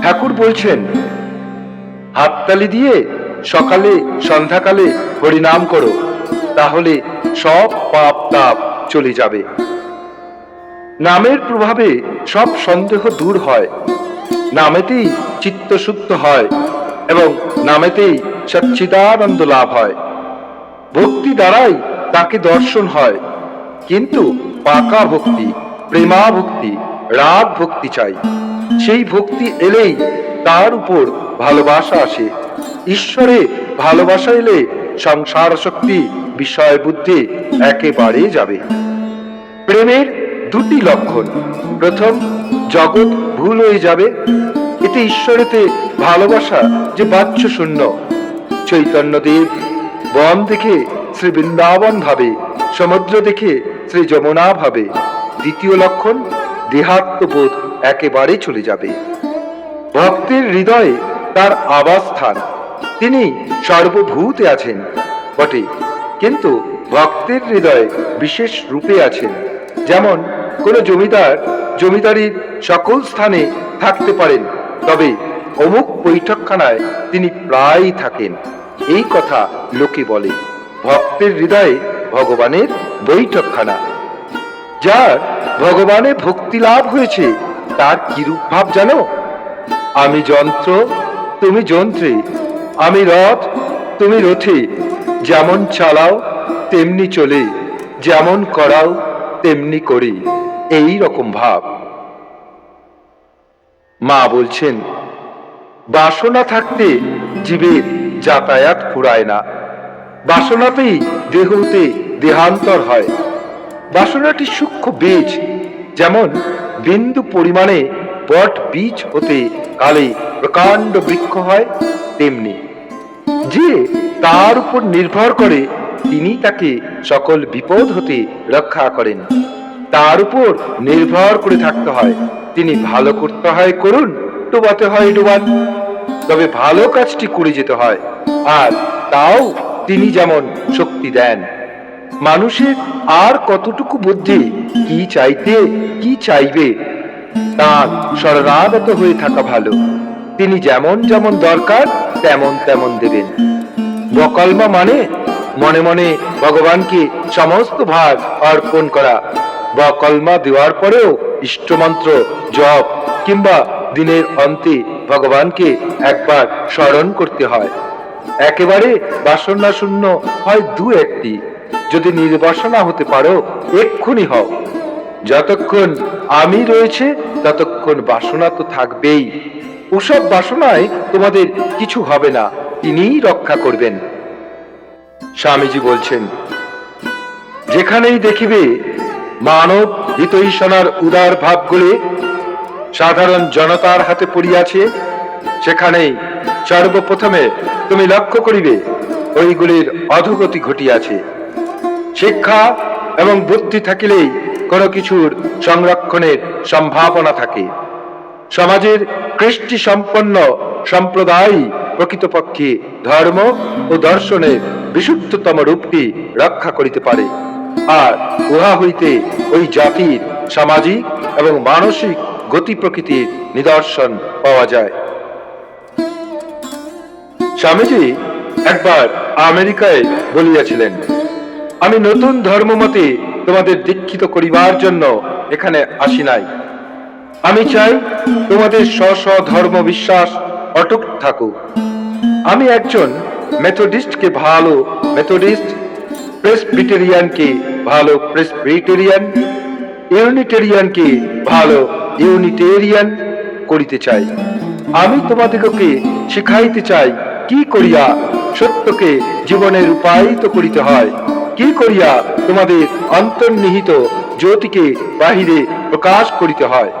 ঠাকুর বলছেন, হাততালি দিয়ে সকালে, সন্ধ্যাকালে হরিনাম করো, তাহলে সব পাপ তাপ চলে যাবে। নামের প্রভাবে সব সন্দেহ দূর হয়। নামেতেই চিত্তশুদ্ধ হয় এবং নামেতেই সচ্চিদানন্দ লাভ হয়। ভক্তি দ্বারাই তাকে দর্শন হয়। কিন্তু পাকা ভক্তি, প্রেমা ভক্তি, রাগ ভক্তি চাই। সেই ভক্তি এলেই তার উপর ভালোবাসা আসে। ঈশ্বরে ভালোবাসা এলে সংসার শক্তি, বিষয় বুদ্ধি একেবারে যাবে। প্রেমের দুটি লক্ষণ। প্রথম, জগৎ ভুল হয়ে যাবে। এতে ঈশ্বরেতে ভালোবাসা যে বাচ্য শূন্য। চৈতন্যদেব বন দেখে শ্রী বৃন্দাবন ভাবে, সমুদ্র দেখে শ্রী যমুনা ভাবে। দ্বিতীয় লক্ষণ দেহাত্মবোধ একেবারে চলে যাবে। ভক্তের হৃদয়ে তার আবাসস্থান তিনি সর্বভূতে আছেন, বটে। কিন্তু ভক্তের হৃদয়ে বিশেষ রূপে আছেন। যেমন কোন জমিদার, জমিদারির সকল স্থানে থাকতে পারেন, তবে অমুক বৈঠকখানায় তিনি প্রায়ই থাকেন। এই কথা লোকে বলে, ভক্তের হৃদয়ে ভগবানের বৈঠকখানা। যার ভগবানে ভক্তি লাভ হয়েছে। তার কিরূপ ভাব জানো? আমি যন্ত্র, তুমি যন্ত্রে। আমি রথ, তুমি রথে। যেমন চালাও, তেমনি চলে। যেমন করাও, তেমনি করি। এই রকম ভাব। মা বলছেন, বাসনা থাকতে জীবের যাতায়াত ফুরায় না। বাসনাতেই দেহতে দেহান্তর হয়। বাসনাটি সূক্ষ্ম বীজ। যেমন বিন্দু পরিমাণে বট বীজ হতে কালে প্রকাণ্ড বৃক্ষ হয়, তেমনি। যে তার উপর নির্ভর করে, তিনি তাকে সকল বিপদ হতে রক্ষা করেন। তার উপর নির্ভর করে থাকতে হয়। তিনি ভালো করতে হয় করুন, ডোবাতে হয় ডোবান। তবে ভালো কাজটি করে যেতে হয়। আর তাও তিনি যেমন শক্তি দেন। মানুষের আর কতটুকু বুদ্ধি? কি চাইতে, কি চাইবে? তার শরণাগত হয়ে থাকা ভালো। তিনি যেমন যেমন দরকার, তেমন তেমন দেবেন। বকলমা মানে? মনে মনে ভগবানকে সমস্ত ভার অর্পণ করা। বকলমা দেওয়ার পরেও ইষ্টমন্ত্র, জপ কিংবা দিনের অন্তে ভগবানকে একবার স্মরণ করতে হয়। একেবারে বাসনা শূন্য হয় দু একটি। যদি নির্বাসনা হতে পারো, এক্ষুনি হও। যতক্ষণ আমি রয়েছে, ততক্ষণ বাসনা তো থাকবেই। ওসব বাসনায় তোমাদের কিছু হবে না, তিনিই রক্ষা করবেন। স্বামীজি বলছেন, যেখানেই দেখিবে মানব হিতৈষণার উদার ভাবগুলি সাধারণ জনতার হাতে পড়িয়াছে, সেখানেই সর্বপ্রথমে তুমি লক্ষ্য করিবে, ওইগুলির অধোগতি ঘটিয়াছে। শিক্ষা এবং বুদ্ধি থাকিলেই কোনো কিছুর সংরক্ষণের সম্ভাবনা থাকে। সমাজের কৃষ্টি সম্পন্ন সম্প্রদায় প্রকৃতপক্ষে ধর্ম ও দর্শনের বিশুদ্ধতম রূপটি রক্ষা করিতে পারে। আর উহা হইতে ওই জাতির সামাজিক এবং মানসিক গতি প্রকৃতির নিদর্শন পাওয়া যায়। স্বামীজি একবার আমেরিকায় বলিয়াছিলেন আমি নতুন ধর্মমতে তোমাদের দীক্ষিত করিবার জন্য এখানে আসি নাই। আমি চাই তোমাদের স্ব স্ব ধর্ম বিশ্বাস অটুট থাকুক। আমি একজন মেথডিস্টকে ভালো মেথডিস্ট প্রেসবিটেরিয়ানকে ভালো প্রেসবিটেরিয়ান ইউনিটেরিয়ানকে ভালো ইউনিটেরিয়ান করিতে চাই। আমি তোমাদিগকে শিখাইতে চাই কি করিয়া সত্যকে জীবনে রূপায়িত করিতে হয়। কি করিয়া তোমাদের অন্তর্নিহিত জ্যোতিকে বাহিরে প্রকাশ করিতে হয়?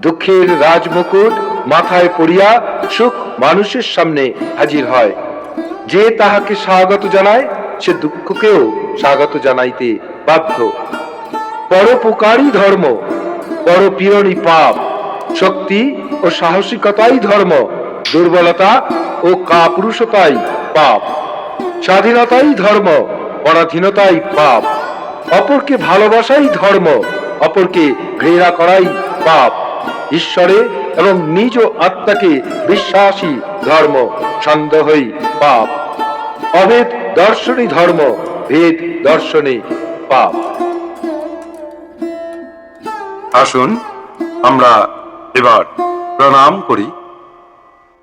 দুঃখের রাজমুকুট মাথায় পড়িয়া সুখ মানুষের সামনে হাজির হয়। যে তাহাকে স্বাগত জানায়, সে দুঃখকেও স্বাগত জানাইতে বাধ্য। পরোপকারী ধর্ম পরপীড়নী পাপ। শক্তি ও সাহসিকতাই ধর্ম, দুর্বলতা ও কাপুরুষতাই পাপ। স্বাধীনতাই ধর্ম পরাধীনতাই পাপ। অপরকে ভালোবাসাই ধর্ম, অপরকে ঘৃণা করাই পাপ। ঈশ্বরে এবং নিজ আত্মাকে বিশ্বাসী ধর্ম সন্দেহই পাপ। অভেদ দর্শনী ধর্ম, ভেদ দর্শনী পাপ। আসুন আমরা এবার প্রণাম করি।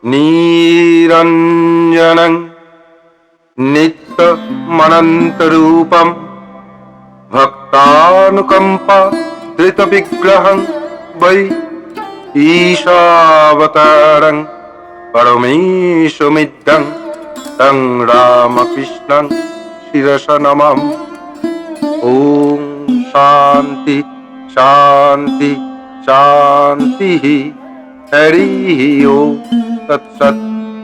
নিরঞ্জনং নিত্য মনন্তরূপম ভক্তানুকম্পা ধৃত বিগ্রহং বৈ ঈশাবতারং পরমেশমিদ্যং তং রামকৃষ্ণং শিরস নমঃ ওম শান্তি শান্তি শান্তি হরি